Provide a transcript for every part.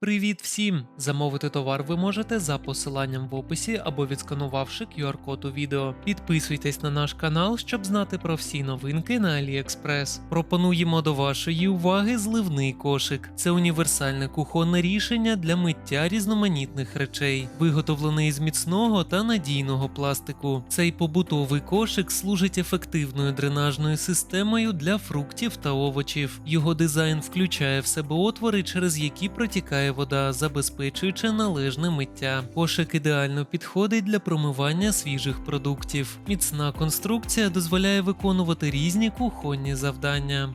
Привіт всім! Замовити товар ви можете за посиланням в описі або відсканувавши QR-код у відео. Підписуйтесь на наш канал, щоб знати про всі новинки на AliExpress. Пропонуємо до вашої уваги зливний кошик. Це універсальне кухонне рішення для миття різноманітних речей, виготовлений з міцного та надійного пластику. Цей побутовий кошик служить ефективною дренажною системою для фруктів та овочів. Його дизайн включає в себе отвори, через які протікає вода, забезпечуючи належне миття. Кошик ідеально підходить для промивання свіжих продуктів. Міцна конструкція дозволяє виконувати різні кухонні завдання.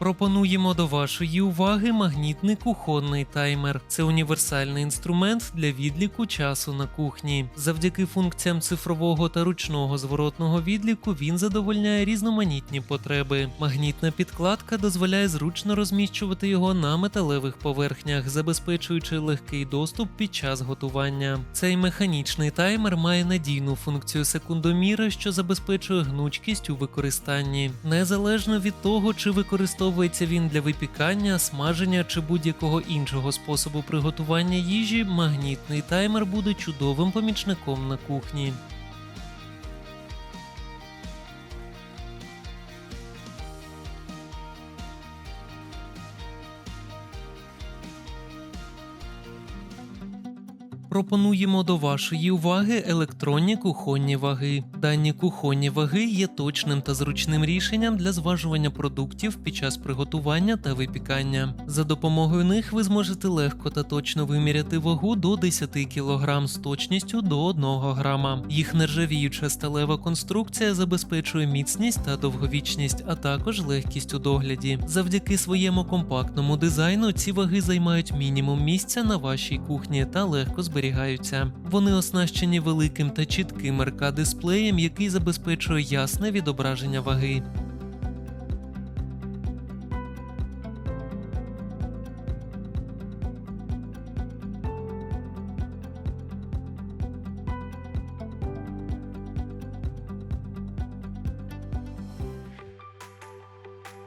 Пропонуємо до вашої уваги магнітний кухонний таймер. Це універсальний інструмент для відліку часу на кухні. Завдяки функціям цифрового та ручного зворотного відліку він задовольняє різноманітні потреби. Магнітна підкладка дозволяє зручно розміщувати його на металевих поверхнях, забезпечуючи легкий доступ під час готування. Цей механічний таймер має надійну функцію секундоміра, що забезпечує гнучкість у використанні, незалежно від того, чи використовується він для випікання, смаження чи будь-якого іншого способу приготування їжі. Магнітний таймер буде чудовим помічником на кухні. Пропонуємо до вашої уваги електронні кухонні ваги. Дані кухонні ваги є точним та зручним рішенням для зважування продуктів під час приготування та випікання. За допомогою них ви зможете легко та точно виміряти вагу до 10 кг з точністю до 1 грама. Їх нержавіюча сталева конструкція забезпечує міцність та довговічність, а також легкість у догляді. Завдяки своєму компактному дизайну ці ваги займають мінімум місця на вашій кухні та легко зберігаються. Вони оснащені великим та чітким РК-дисплеєм, який забезпечує ясне відображення ваги.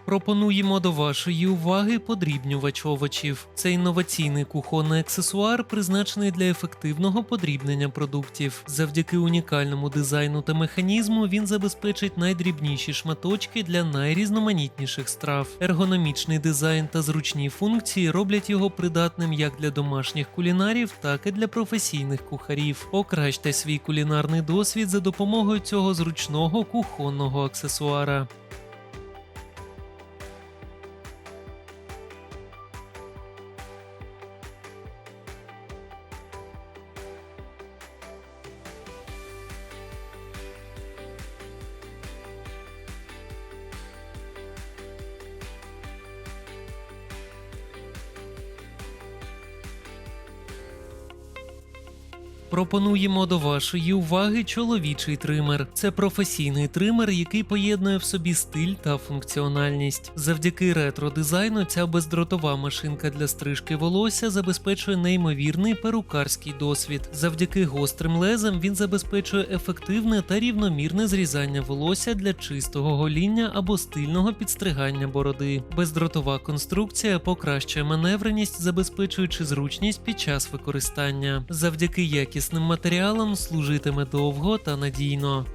Пропонуємо до вашої уваги подрібнювач овочів. Це інноваційний кухонний аксесуар, призначений для ефективного подрібнення продуктів. Завдяки унікальному дизайну та механізму він забезпечить найдрібніші шматочки для найрізноманітніших страв. Ергономічний дизайн та зручні функції роблять його придатним як для домашніх кулінарів, так і для професійних кухарів. Покращте свій кулінарний досвід за допомогою цього зручного кухонного аксесуара. Пропонуємо до вашої уваги чоловічий тример. Це професійний тример, який поєднує в собі стиль та функціональність. Завдяки ретро-дизайну ця бездротова машинка для стрижки волосся забезпечує неймовірний перукарський досвід. Завдяки гострим лезам він забезпечує ефективне та рівномірне зрізання волосся для чистого гоління або стильного підстригання бороди. Бездротова конструкція покращує маневреність, забезпечуючи зручність під час використання. Завдяки якісним матеріалом служитиме довго та надійно.